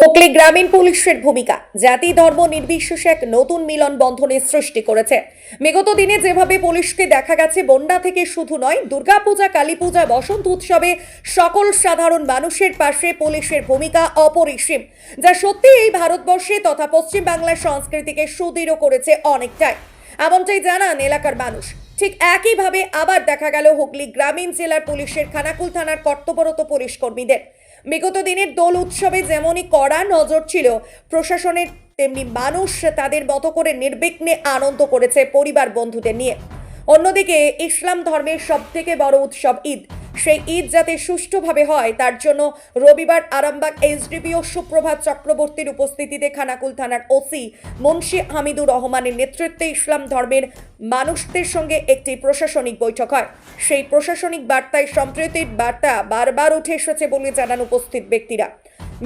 হুগলি গ্রামীণ পুলিশের ভূমিকা। জাতি ধর্ম নির্বিশেষে এক নতুন মিলন বন্ধনের সৃষ্টি করেছে। বিগত দিনে যেভাবে পুলিশকে দেখা গেছে, বন্যা থেকে শুধু নয়, দুর্গাপূজা, কালীপূজা, বসন্ত উৎসবে সকল সাধারণ মানুষের পাশে পুলিশের ভূমিকা অপরিসীম, যা সত্যি এই ভারতবর্ষে তথা পশ্চিম বাংলার সংস্কৃতিকে সুদৃঢ় করেছে অনেকটাই। এমনটাই জানান এলাকার মানুষ। ঠিক একইভাবে আবার দেখা গেল হুগলি গ্রামীণ জেলার পুলিশের খানাকুল থানার কর্তব্যরত পুলিশ কর্মীদের। বিগত দিনের দোল উৎসবে যেমনই কড়া নজর ছিল, প্রশাসনের, তেমনি মানুষ তাদের মতো করে নির্বিঘ্নে আনন্দ করেছে পরিবার বন্ধুদের নিয়ে। অন্যদিকে ইসলাম ধর্মের সব থেকে বড় উৎসব ঈদ। সেই ঈদ যাতে সুষ্ঠুভাবে হয়, তার জন্য রবিবার আরামবাগ এসডিপিও সুপ্রভাত চক্রবর্তীর উপস্থিতিতে খানাকুল থানার ওসি মুন্সি হামিদুর রহমানের নেতৃত্বে ইসলাম ধর্মের মানুষদের সঙ্গে একটি প্রশাসনিক বৈঠক হয়। সেই প্রশাসনিক বার্তায় সম্প্রীতির বার্তা বারবার উঠে এসেছে বলে জানান উপস্থিত ব্যক্তিরা।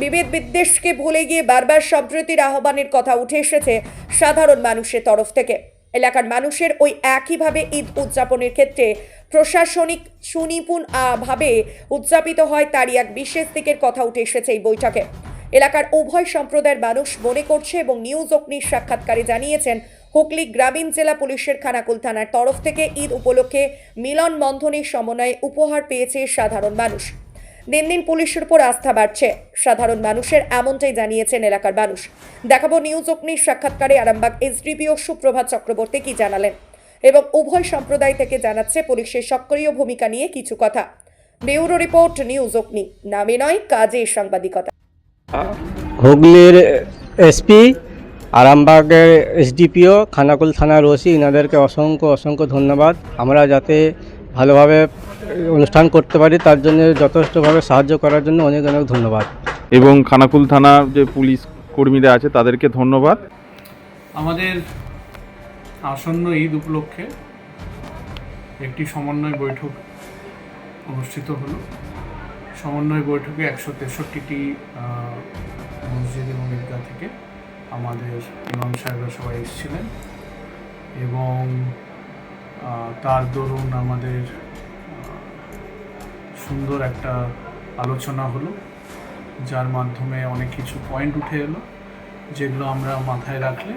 বিভেদ বিদ্বেষকে ভুলে গিয়ে বারবার সম্প্রীতির আহ্বানের কথা উঠে এসেছে সাধারণ মানুষের তরফ থেকে। এলাকার মানুষের ওই একইভাবে ঈদ উদযাপনের ক্ষেত্রে প্রশাসনিক সুনিপুণ ভাবে উদযাপিত হয় তারই এক বিশেষ দিকের কথা উঠে এসেছে এই বৈঠকে। এলাকার উভয় সম্প্রদায়ের মানুষ মনে করছে এবং নিউজ অগ্নির সাক্ষাৎকারে জানিয়েছেন, হুগলি গ্রামীণ জেলা পুলিশের খানাকুল থানার তরফ থেকে ঈদ উপলক্ষে মিলন বন্ধনের সমন্বয়ে উপহার পেয়েছে সাধারণ মানুষ। দিন দিন পুলিশের উপর আস্থা বাড়ছে। সাধারণ মানুষের এমনটাই জানিয়েছেন এলাকার মানুষ। দেখাবো নিউজ অগ্নির সাক্ষাৎকারে আরামবাগ এসডিপিও সুপ্রভাত চক্রবর্তী কি জানালেন। এবং উভয় সম্প্রদায় থেকে জানাচ্ছে পুলিশের সক্রিয় ভূমিকা নিয়ে কিছু কথা। ব্যুরো রিপোর্ট, নিউজ অগ্নি। নামে নয়, কাজে সাংবাদিকতা। হুগলির এসপি, আরামবাগের এসডিপিও খানাকুল থানার ওসি, ইনাদেরকে অসংখ্য অসংখ্য ধন্যবাদ। আমরা যাতে ভালোভাবে অনুষ্ঠান করতে পারি তার জন্য যথেষ্টভাবে সাহায্য করার জন্য অনেক অনেক ধন্যবাদ। এবং খানাকুল থানার যে পুলিশ কর্মীরা আছে তাদেরকে ধন্যবাদ। আমাদের আসন্ন ঈদ উপলক্ষে একটি সমন্বয় বৈঠক অনুষ্ঠিত হলো। সমন্বয় বৈঠকে একশো তেষট্টিটি মসজিদ এবং ঈদগাহ থেকে আমাদের ইমাম সাহেবরা সবাই এসেছিলেন এবং তার দরুন আমাদের সুন্দর একটা আলোচনা হলো যার মাধ্যমে অনেক কিছু পয়েন্ট উঠে এলো যেগুলো আমরা মাথায় রাখলে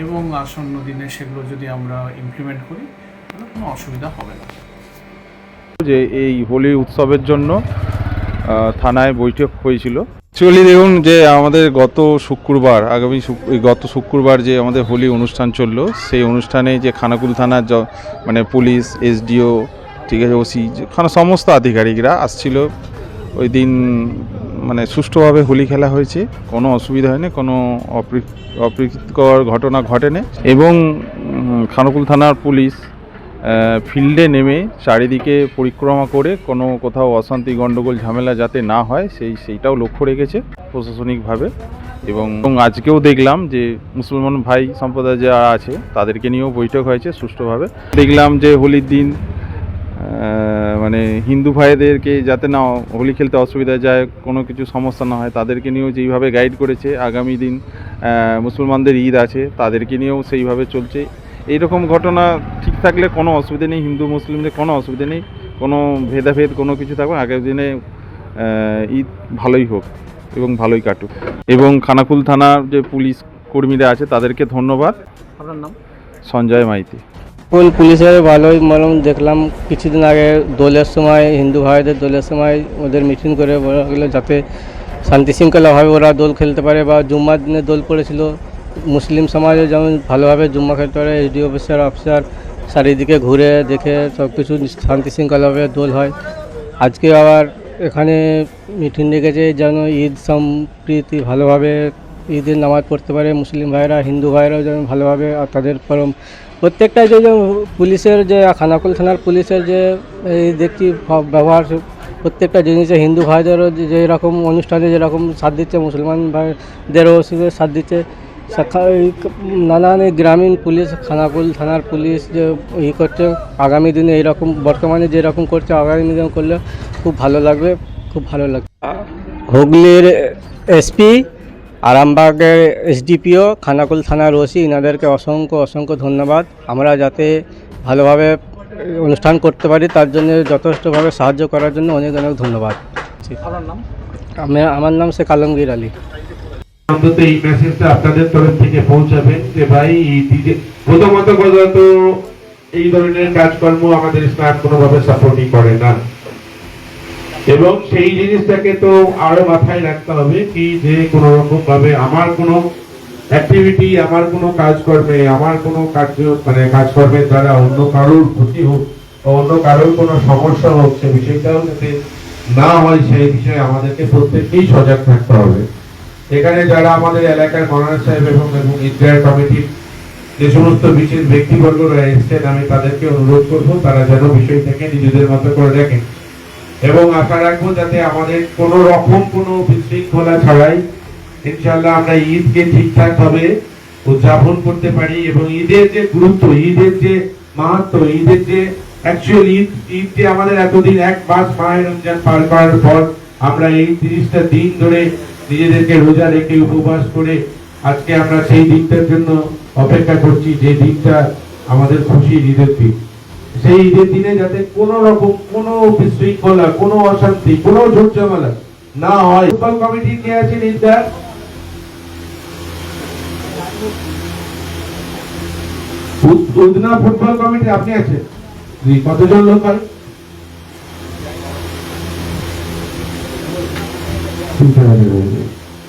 এবং আসন্ন দিনে সেগুলো যদি আমরা ইমপ্লিমেন্ট করি তাহলে কোনো অসুবিধা হবে না। যে এই হোলি উৎসবের জন্য থানায় বৈঠক হয়েছিল। অ্যাকচুয়ালি দেখুন যে আমাদের গত শুক্রবার আগামী শুক- গত শুক্রবার যে আমাদের হোলি অনুষ্ঠান চলল সেই অনুষ্ঠানে যে খানাকুল থানার মানে পুলিশ এসডিও ঠিক আছে, ওসি খানা সমস্ত আধিকারিকরা আসছিল। ওই দিন মানে সুষ্ঠুভাবে হোলি খেলা হয়েছে, কোনো অসুবিধা হয়নি, কোনো অপ্রী- অপ্রীতিকর ঘটনা ঘটেনি এবং খানকুল থানার পুলিশ ফিল্ডে নেমে চারিদিকে পরিক্রমা করে কোনো কোথাও অশান্তি, গণ্ডগোল, ঝামেলা যাতে না হয়, সেই, সেইটাও লক্ষ্য রেখেছে প্রশাসনিকভাবে এবং আজকেও দেখলাম যে মুসলমান ভাই সম্প্রদায় যারা আছে, তাদেরকে নিয়েও বৈঠক হয়েছে সুষ্ঠুভাবে। দেখলাম যে হোলির দিন মানে হিন্দু ভাইদেরকে যাতে না হোলি খেলতে অসুবিধা যায় কোনো কিছু সমস্যা না হয় তাদেরকে নিয়েও যেইভাবে গাইড করেছে আগামী দিন মুসলমানদের ঈদ আছে তাদেরকে নিয়েও সেইভাবে চলছে। এইরকম ঘটনা ঠিক থাকলে কোনো অসুবিধা নেই হিন্দু মুসলিমদের কোনো অসুবিধা নেই কোনো ভেদাভেদ কোনো কিছু থাকবে আগের দিনে ঈদ ভালোই হোক এবং ভালোই কাটুক। এবং খানাকুল থানার যে পুলিশ কর্মীরা আছে তাদেরকে ধন্যবাদ। আপনার নাম? সঞ্জয় মাইতি। কোন পুলিশের ভালোই মলম দেখলাম কিছুদিন আগে দোলের সময়, হিন্দু ভাইদের দোলের সময় ওদের মিটিং করে বলা গেলো যাতে শান্তি শৃঙ্খলাভাবে ওরা দোল খেলতে পারে বা জুম্মার দিনে দোল পড়েছিল মুসলিম সমাজে যেমন ভালোভাবে জুম্মা খেলতে পারে এসডি অফিসার অফিসার চারিদিকে ঘুরে দেখে সব কিছু শান্তি শৃঙ্খলাভাবে দোল হয়। আজকে আবার এখানে মিটিং রেখেছে যেন ঈদ সম্প্রীতি ভালোভাবে ঈদের নামাজ পড়তে পারে, মুসলিম ভাইরা হিন্দু ভাইরাও যেন ভালোভাবে আর তাদের পরম প্রত্যেকটা যে পুলিশের যে খানাকুল থানার পুলিশের যে এই দেখছি ব্যবহার, প্রত্যেকটা জিনিসে হিন্দু ভাইদেরও যেরকম অনুষ্ঠানে যেরকম সাথ দিচ্ছে, মুসলমান ভাইদেরও সাথ দিচ্ছে। নানান গ্রামীণ পুলিশ, খানাকুল থানার পুলিশ যে ই করছে, আগামী দিনে এরকম বর্তমানে যেরকম করছে, আগামী দিনে করলে খুব ভালো লাগবে, খুব ভালো লাগবে। হুগলির এসপি আরামবাগের এসডিপিও খানাকুল থানার ওসি ইনাদেরকে অসংখ্য অসংখ্য ধন্যবাদ। আমরা যাতে ভালোভাবে অনুষ্ঠান করতে পারি তার জন্য যথেষ্টভাবে সাহায্য করার জন্য অনেক অনেক ধন্যবাদ। আমি আমার নাম শেখ আলমগীর আলী। অন্তত এই মেসেজটা আপনাদের তরফ থেকে পৌঁছাবেন যে ভাই প্রথমত কথা তো এই ধরনের কাজকর্ম আমাদের ইসলাম কোনোভাবে সাপোর্টই করে না। এবং সেই জিনিসটাকে তো আরও মাথায় রাখতে হবে কি যে কোনো রকম ভাবে আমার কোনো অ্যাক্টিভিটি আমার কোনো কাজকর্মে, আমার কোনো কার্য মানে কাজকর্মের দ্বারা অন্য কারোর ক্ষতি হোক অন্য কারোর কোনো সমস্যা হোক, সে বিষয়টাও যাতে না হয়, সেই বিষয়ে আমাদেরকে প্রত্যেককেই সজাগ থাকতে হবে। এখানে যারা আমাদের এলাকার মনোনয়ন সাহেব এবং এবং ইন্ডিয়ার কমিটির যে সমস্ত বিশেষ ব্যক্তিবর্গরা এসছেন, আমি তাদেরকে অনুরোধ করব, তারা যেন বিষয়টাকে নিজেদের মতো করে দেখেন। এবং আশা রাখব যাতে আমাদের কোনো রকম কোনো বিশৃঙ্খলা ছাড়াই ইনশাল্লাহ আমরা ঈদকে ঠিকঠাক ভাবে উদযাপন করতে পারি এবং ঈদের যে গুরুত্ব, ঈদের যে মাহাত্ম, ঈদের যে আমাদের এতদিন এক মাস মায়ের রমজান পার করার পর আমরা এই তিরিশটা দিন ধরে নিজেদেরকে রোজা রেখে উপবাস করে আজকে আমরা সেই দিনটার জন্য অপেক্ষা করছি, যে দিনটা আমাদের খুশির ঈদের দিন। সেই ঈদের দিনে যাতে কোনো রকম, কোনো বিশৃঙ্খলা, কোনো অশান্তি, কোনো ঝুটঝামেলা না হয়। ফুটবল কমিটি কে উদ- উদনা ফুটবল কমিটি আপনি আছেন? কতজন লোক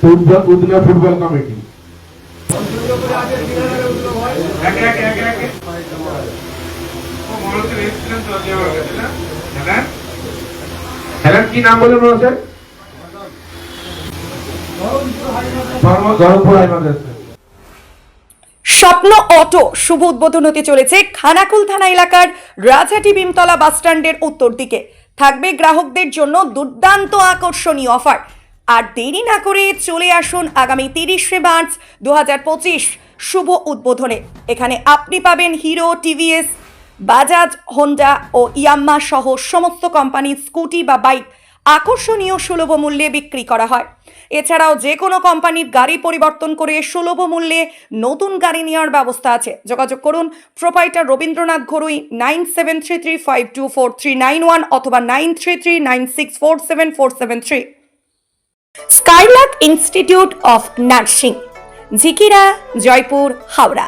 উদনা- ফুটবল কমিটি হেলেন? কি নাম বলে হাই মাদ্রাসা। স্বপ্ন অটো শুভ উদ্বোধন হতে চলেছে খানাকুল থানা এলাকার রাজহাটি ভীমতলা বাসস্ট্যান্ডের উত্তর দিকে। থাকবে গ্রাহকদের জন্য দুর্দান্ত আকর্ষণীয় অফার। আর দেরি না করে চলে আসুন আগামী তিরিশে মার্চ দু হাজার পঁচিশ শুভ উদ্বোধনে। এখানে আপনি পাবেন হিরো টিভিএস বাজাজ হোন্ডা ও ইয়াম্মা সহ সমস্ত কোম্পানির স্কুটি বা বাইক আকর্ষণীয় সুলভ মূল্যে বিক্রি করা হয়। এছাড়াও যে কোনো কোম্পানির গাড়ি পরিবর্তন করে সুলভ মূল্যে নতুন গাড়ি নেওয়ার ব্যবস্থা আছে। যোগাযোগ করুন proprietor Rabindranath Gharui nine seven three three five two four three nine one অথবা nine three three nine six four seven four seven three Skylark Institute of Nursing Jhikira Jaipur Howrah